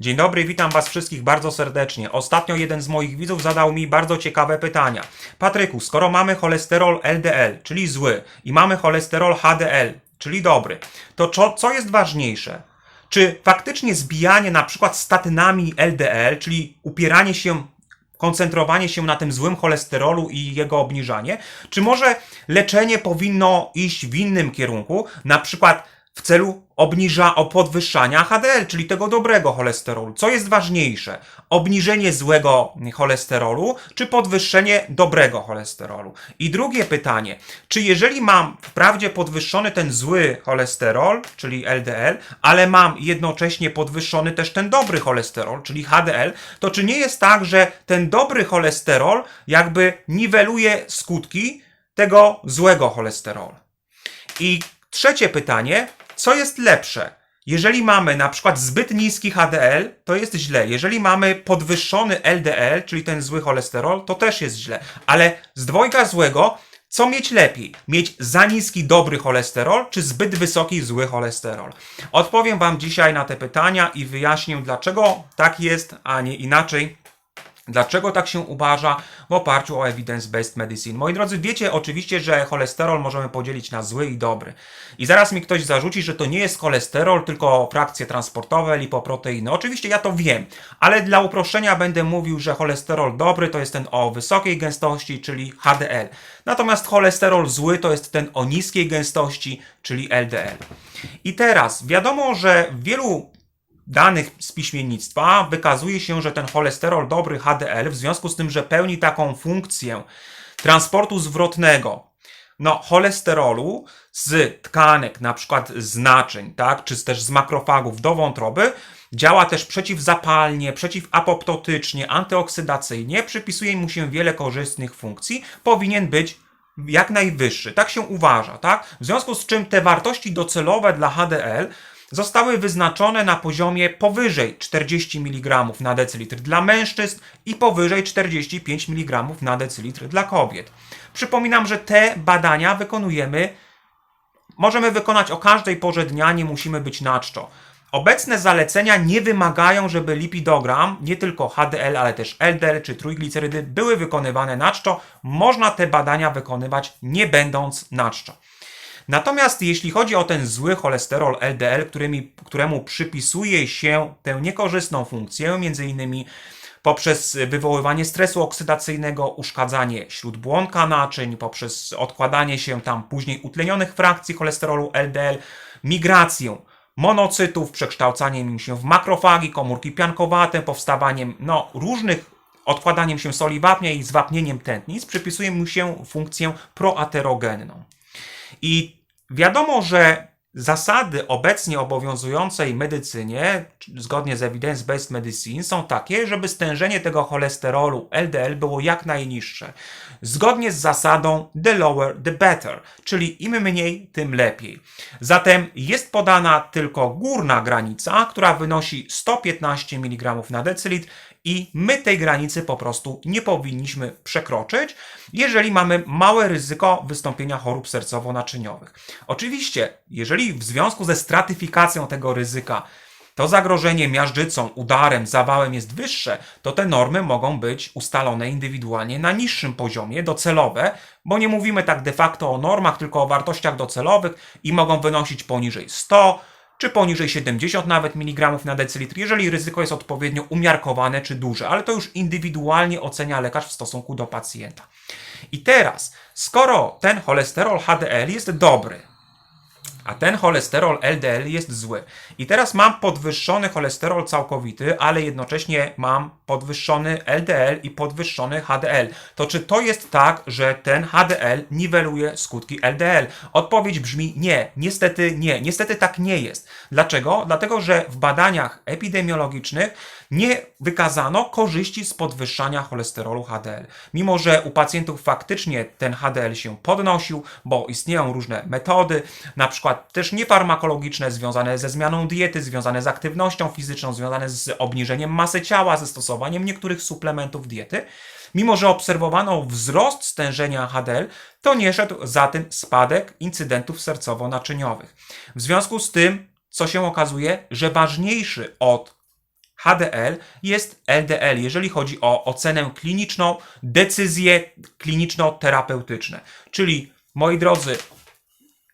Dzień dobry, witam Was wszystkich bardzo serdecznie. Ostatnio jeden z moich widzów zadał mi bardzo ciekawe pytania. Patryku, skoro mamy cholesterol LDL, czyli zły, i mamy cholesterol HDL, czyli dobry, to co, co jest ważniejsze? Czy faktycznie zbijanie na przykład statynami LDL, czyli upieranie się, koncentrowanie się na tym złym cholesterolu i jego obniżanie, czy może leczenie powinno iść w innym kierunku, na przykład w celu obniża, podwyższania HDL, czyli tego dobrego cholesterolu. Co jest ważniejsze? Obniżenie złego cholesterolu, czy podwyższenie dobrego cholesterolu? I drugie pytanie, czy jeżeli mam wprawdzie podwyższony ten zły cholesterol, czyli LDL, ale mam jednocześnie podwyższony też ten dobry cholesterol, czyli HDL, to czy nie jest tak, że ten dobry cholesterol jakby niweluje skutki tego złego cholesterolu? I trzecie pytanie, co jest lepsze? Jeżeli mamy na przykład zbyt niski HDL, to jest źle. Jeżeli mamy podwyższony LDL, czyli ten zły cholesterol, to też jest źle. Ale z dwojga złego, co mieć lepiej? Mieć za niski dobry cholesterol, czy zbyt wysoki zły cholesterol? Odpowiem Wam dzisiaj na te pytania i wyjaśnię, dlaczego tak jest, a nie inaczej. Dlaczego tak się uważa w oparciu o evidence-based medicine? Moi drodzy, wiecie oczywiście, że cholesterol możemy podzielić na zły i dobry. I zaraz mi ktoś zarzuci, że to nie jest cholesterol, tylko frakcje transportowe, lipoproteiny. Oczywiście ja to wiem, ale dla uproszczenia będę mówił, że cholesterol dobry to jest ten o wysokiej gęstości, czyli HDL. Natomiast cholesterol zły to jest ten o niskiej gęstości, czyli LDL. I teraz wiadomo, że w wielu danych z piśmiennictwa wykazuje się, że ten cholesterol dobry HDL, w związku z tym, że pełni taką funkcję transportu zwrotnego, no, cholesterolu z tkanek, na przykład z naczyń, tak, czy też z makrofagów do wątroby, działa też przeciwzapalnie, przeciwapoptotycznie, antyoksydacyjnie, przypisuje mu się wiele korzystnych funkcji, powinien być jak najwyższy. Tak się uważa, tak? W związku z czym te wartości docelowe dla HDL zostały wyznaczone na poziomie powyżej 40 mg na decylitr dla mężczyzn i powyżej 45 mg na decylitr dla kobiet. Przypominam, że te badania wykonujemy, możemy wykonać o każdej porze dnia, nie musimy być na czczo. Obecne zalecenia nie wymagają, żeby lipidogram, nie tylko HDL, ale też LDL czy trójglicerydy były wykonywane na czczo. Można te badania wykonywać nie będąc na czczo. Natomiast jeśli chodzi o ten zły cholesterol LDL, którymi, któremu przypisuje się tę niekorzystną funkcję, innymi poprzez wywoływanie stresu oksydacyjnego, uszkadzanie śródbłonka naczyń, poprzez odkładanie się tam później utlenionych frakcji cholesterolu LDL, migrację monocytów, przekształcaniem im się w makrofagi, komórki piankowate, powstawaniem no, różnych odkładaniem się soli wapnia i zwapnieniem tętnic, przypisuje mu się funkcję proaterogenną. I wiadomo, że zasady obecnie obowiązującej medycynie, zgodnie z evidence-based medicine, są takie, żeby stężenie tego cholesterolu LDL było jak najniższe. Zgodnie z zasadą the lower the better, czyli im mniej, tym lepiej. Zatem jest podana tylko górna granica, która wynosi 115 mg na decylitr i my tej granicy po prostu nie powinniśmy przekroczyć, jeżeli mamy małe ryzyko wystąpienia chorób sercowo-naczyniowych. Oczywiście, jeżeli w związku ze stratyfikacją tego ryzyka to zagrożenie miażdżycą, udarem, zawałem jest wyższe, to te normy mogą być ustalone indywidualnie na niższym poziomie, docelowe, bo nie mówimy tak de facto o normach, tylko o wartościach docelowych i mogą wynosić poniżej 100, czy poniżej 70 nawet miligramów na decylitr, jeżeli ryzyko jest odpowiednio umiarkowane czy duże, ale to już indywidualnie ocenia lekarz w stosunku do pacjenta. I teraz, skoro ten cholesterol HDL jest dobry, a ten cholesterol LDL jest zły. I teraz mam podwyższony cholesterol całkowity, ale jednocześnie mam podwyższony LDL i podwyższony HDL. To czy to jest tak, że ten HDL niweluje skutki LDL? Odpowiedź brzmi nie. Niestety nie. Niestety tak nie jest. Dlaczego? Dlatego, że w badaniach epidemiologicznych nie wykazano korzyści z podwyższania cholesterolu HDL. Mimo, że u pacjentów faktycznie ten HDL się podnosił, bo istnieją różne metody, na przykład też niefarmakologiczne, związane ze zmianą diety, związane z aktywnością fizyczną, związane z obniżeniem masy ciała, ze stosowaniem niektórych suplementów diety. Mimo, że obserwowano wzrost stężenia HDL, to nie szedł za tym spadek incydentów sercowo-naczyniowych. W związku z tym, co się okazuje, że ważniejszy od HDL jest LDL, jeżeli chodzi o ocenę kliniczną, decyzje kliniczno-terapeutyczne. Czyli, moi drodzy,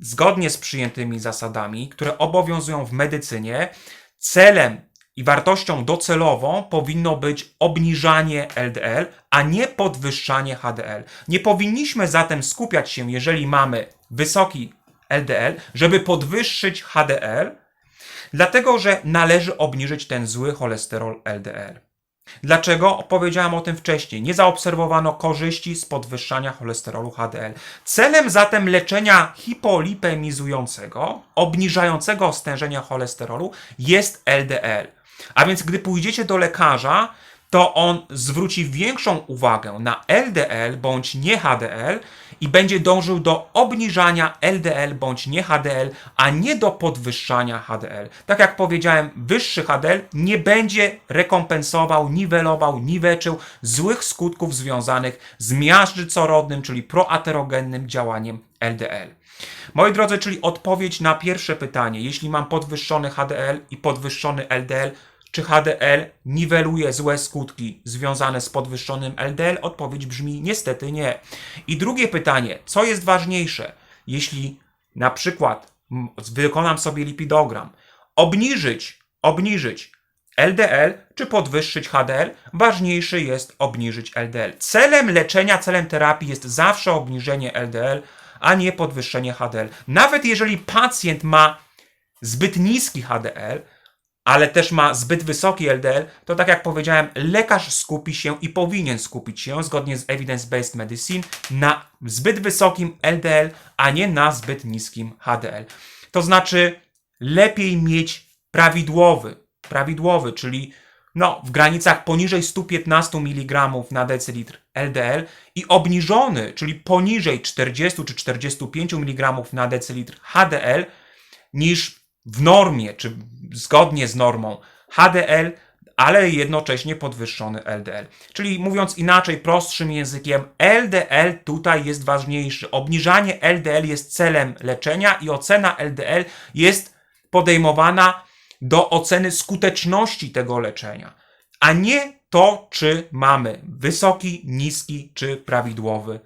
zgodnie z przyjętymi zasadami, które obowiązują w medycynie, celem i wartością docelową powinno być obniżanie LDL, a nie podwyższanie HDL. Nie powinniśmy zatem skupiać się, jeżeli mamy wysoki LDL, żeby podwyższyć HDL, dlatego że należy obniżyć ten zły cholesterol LDL. Dlaczego? Opowiedziałem o tym wcześniej. Nie zaobserwowano korzyści z podwyższania cholesterolu HDL. Celem zatem leczenia hipolipemizującego, obniżającego stężenia cholesterolu jest LDL. A więc gdy pójdziecie do lekarza, to on zwróci większą uwagę na LDL bądź nie HDL i będzie dążył do obniżania LDL bądź nie HDL, a nie do podwyższania HDL. Tak jak powiedziałem, wyższy HDL nie będzie rekompensował, niwelował, niweczył złych skutków związanych z miażdżycorodnym, czyli proaterogennym działaniem LDL. Moi drodzy, czyli odpowiedź na pierwsze pytanie. Jeśli mam podwyższony HDL i podwyższony LDL, czy HDL niweluje złe skutki związane z podwyższonym LDL? Odpowiedź brzmi niestety nie. I drugie pytanie, co jest ważniejsze? Jeśli na przykład wykonam sobie lipidogram, obniżyć, obniżyć LDL czy podwyższyć HDL, ważniejszy jest obniżyć LDL. Celem leczenia, celem terapii jest zawsze obniżenie LDL, a nie podwyższenie HDL. Nawet jeżeli pacjent ma zbyt niski HDL, ale też ma zbyt wysoki LDL, to tak jak powiedziałem, lekarz skupi się i powinien skupić się, zgodnie z Evidence-Based Medicine, na zbyt wysokim LDL, a nie na zbyt niskim HDL. To znaczy, lepiej mieć prawidłowy, prawidłowy, czyli no, w granicach poniżej 115 mg na decylitr LDL i obniżony, czyli poniżej 40 czy 45 mg na decylitr HDL, niż w normie, czy zgodnie z normą HDL, ale jednocześnie podwyższony LDL. Czyli mówiąc inaczej, prostszym językiem, LDL tutaj jest ważniejszy. Obniżanie LDL jest celem leczenia i ocena LDL jest podejmowana do oceny skuteczności tego leczenia, a nie to, czy mamy wysoki, niski czy prawidłowy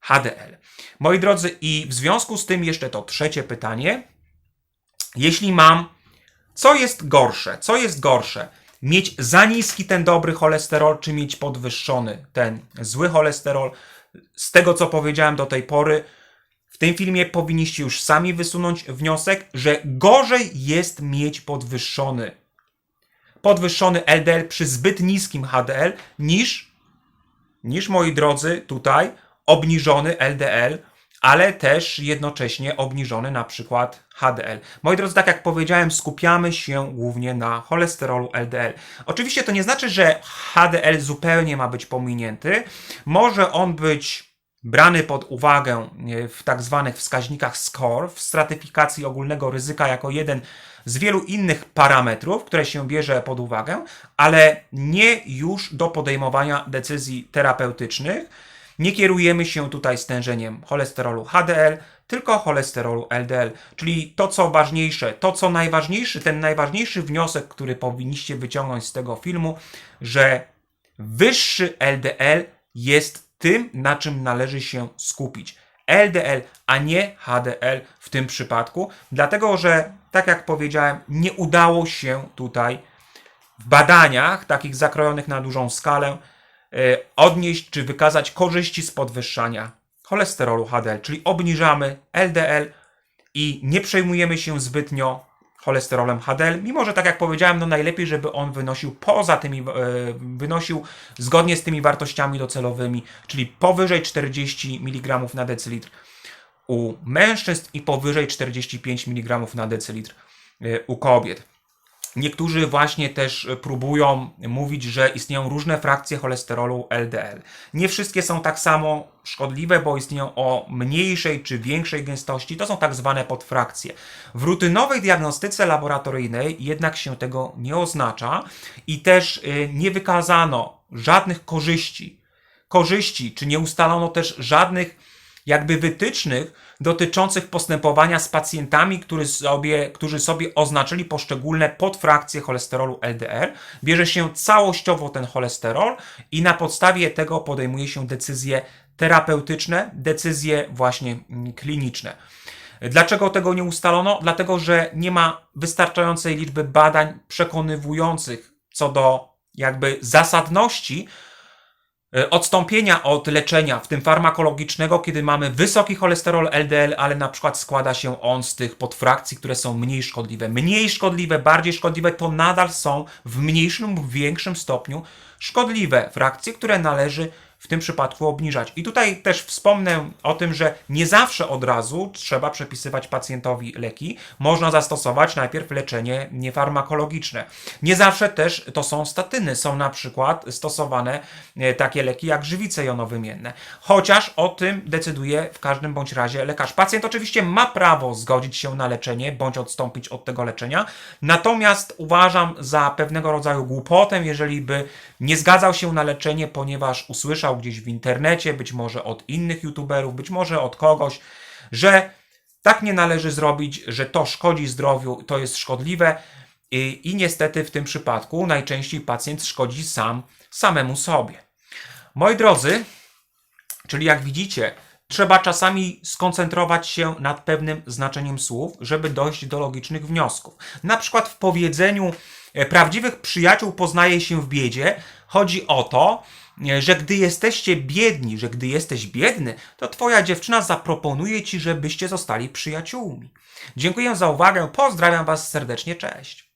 HDL. Moi drodzy, i w związku z tym jeszcze to trzecie pytanie. Jeśli mam, co jest gorsze? Co jest gorsze? Mieć za niski ten dobry cholesterol, czy mieć podwyższony ten zły cholesterol? Z tego, co powiedziałem do tej pory, w tym filmie powinniście już sami wysunąć wniosek, że gorzej jest mieć podwyższony podwyższony LDL przy zbyt niskim HDL niż, niż moi drodzy, tutaj obniżony LDL, ale też jednocześnie obniżony na przykład HDL. Moi drodzy, tak jak powiedziałem, skupiamy się głównie na cholesterolu LDL. Oczywiście to nie znaczy, że HDL zupełnie ma być pominięty. Może on być brany pod uwagę w tak zwanych wskaźnikach SCORE, w stratyfikacji ogólnego ryzyka jako jeden z wielu innych parametrów, które się bierze pod uwagę, ale nie już do podejmowania decyzji terapeutycznych. Nie kierujemy się tutaj stężeniem cholesterolu HDL, tylko cholesterolu LDL. Czyli to, co ważniejsze, to, co najważniejszy, ten najważniejszy wniosek, który powinniście wyciągnąć z tego filmu, że wyższy LDL jest tym, na czym należy się skupić. LDL, a nie HDL w tym przypadku, dlatego że, tak jak powiedziałem, nie udało się tutaj w badaniach, takich zakrojonych na dużą skalę, odnieść czy wykazać korzyści z podwyższania cholesterolu HDL, czyli obniżamy LDL i nie przejmujemy się zbytnio cholesterolem HDL, mimo że tak jak powiedziałem, no najlepiej, żeby on wynosił poza tymi, e, wynosił zgodnie z tymi wartościami docelowymi, czyli powyżej 40 mg na decylitr u mężczyzn i powyżej 45 mg na decylitr e, u kobiet. Niektórzy właśnie też próbują mówić, że istnieją różne frakcje cholesterolu LDL. Nie wszystkie są tak samo szkodliwe, bo istnieją o mniejszej czy większej gęstości. To są tak zwane podfrakcje. W rutynowej diagnostyce laboratoryjnej jednak się tego nie oznacza i też y, nie wykazano żadnych korzyści. Korzyści, czy nie ustalono też żadnych jakby wytycznych dotyczących postępowania z pacjentami, którzy sobie, którzy sobie oznaczyli poszczególne podfrakcje cholesterolu LDL. Bierze się całościowo ten cholesterol i na podstawie tego podejmuje się decyzje terapeutyczne, decyzje właśnie mm, kliniczne. Dlaczego tego nie ustalono? Dlatego, że nie ma wystarczającej liczby badań przekonywujących co do jakby zasadności odstąpienia od leczenia, w tym farmakologicznego, kiedy mamy wysoki cholesterol LDL, ale na przykład składa się on z tych podfrakcji, które są mniej szkodliwe. Mniej szkodliwe, bardziej szkodliwe to nadal są w mniejszym lub większym stopniu szkodliwe frakcje, które należy w tym przypadku obniżać. I tutaj też wspomnę o tym, że nie zawsze od razu trzeba przepisywać pacjentowi leki. Można zastosować najpierw leczenie niefarmakologiczne. Nie zawsze też to są statyny. Są na przykład stosowane e, takie leki jak żywice jonowymienne. Chociaż o tym decyduje w każdym bądź razie lekarz. Pacjent oczywiście ma prawo zgodzić się na leczenie bądź odstąpić od tego leczenia. Natomiast uważam za pewnego rodzaju głupotę, jeżeli by nie zgadzał się na leczenie, ponieważ usłyszał gdzieś w internecie, być może od innych youtuberów, być może od kogoś, że tak nie należy zrobić, że to szkodzi zdrowiu, to jest szkodliwe. I, I niestety w tym przypadku najczęściej pacjent szkodzi sam samemu sobie. Moi drodzy, czyli jak widzicie, trzeba czasami skoncentrować się nad pewnym znaczeniem słów, żeby dojść do logicznych wniosków. Na przykład w powiedzeniu e, prawdziwych przyjaciół poznaje się w biedzie chodzi o to, że gdy jesteście biedni, że gdy jesteś biedny, to twoja dziewczyna zaproponuje ci, żebyście zostali przyjaciółmi. Dziękuję za uwagę, pozdrawiam was serdecznie, cześć.